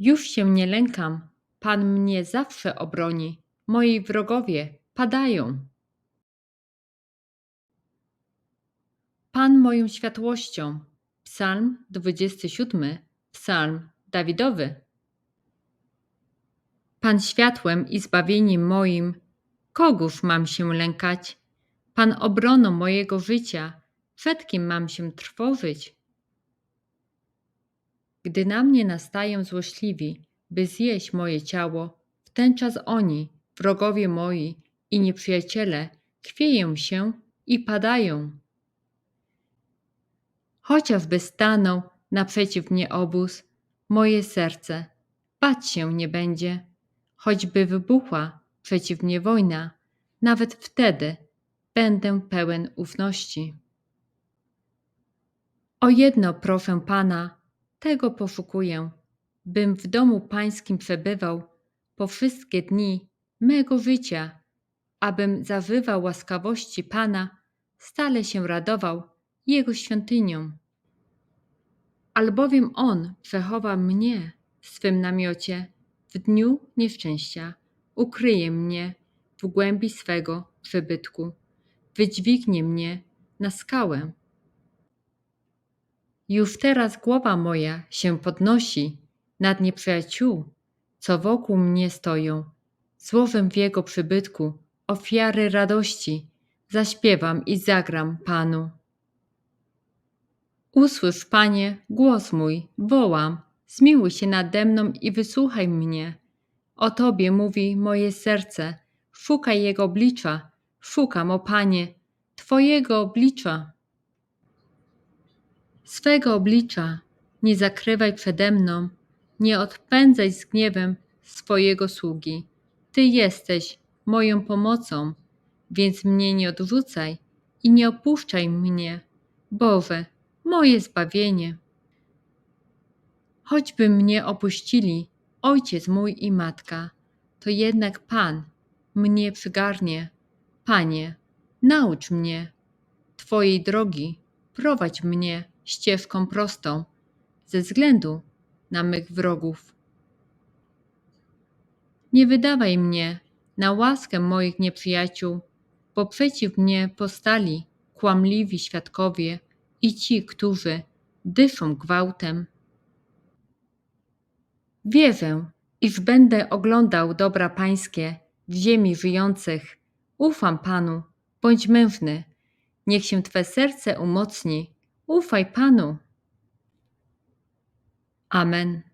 Już się nie lękam, Pan mnie zawsze obroni, moi wrogowie padają. Pan moją światłością. Psalm 27, Psalm Dawidowy. Pan światłem i zbawieniem moim, kogóż mam się lękać? Pan obroną mojego życia, przed kim mam się trwożyć? Gdy na mnie nastają złośliwi, by zjeść moje ciało, w ten czas oni, wrogowie moi i nieprzyjaciele, chwieją się i padają. Chociażby stanął naprzeciw mnie obóz, moje serce bać się nie będzie. Choćby wybuchła przeciw mnie wojna, nawet wtedy będę pełen ufności. O jedno proszę Pana, tego poszukuję, bym w domu Pańskim przebywał po wszystkie dni mego życia, abym zażywał łaskawości Pana, stale się radował Jego świątynią. Albowiem On przechowa mnie w swym namiocie w dniu nieszczęścia, ukryje mnie w głębi swego przybytku, wydźwignie mnie na skałę. Już teraz głowa moja się podnosi nad nieprzyjaciół, co wokół mnie stoją. Złożę w Jego przybytku ofiary radości, zaśpiewam i zagram Panu. Usłysz, Panie, głos mój, wołam, zmiłuj się nade mną i wysłuchaj mnie. O Tobie mówi moje serce, szukaj Jego oblicza, szukam, o Panie, Twojego oblicza. Swego oblicza nie zakrywaj przede mną, nie odpędzaj z gniewem swojego sługi. Ty jesteś moją pomocą, więc mnie nie odrzucaj i nie opuszczaj mnie, Boże, moje zbawienie. Choćby mnie opuścili ojciec mój i matka, to jednak Pan mnie przygarnie. Panie, naucz mnie Twojej drogi, prowadź mnie ścieżką prostą, ze względu na mych wrogów. Nie wydawaj mnie na łaskę moich nieprzyjaciół, bo przeciw mnie postali kłamliwi świadkowie i ci, którzy dyszą gwałtem. Wierzę, iż będę oglądał dobra pańskie w ziemi żyjących. Ufam Panu, bądź mężny. Niech się Twe serce umocni. Ufaj Panu. Amen.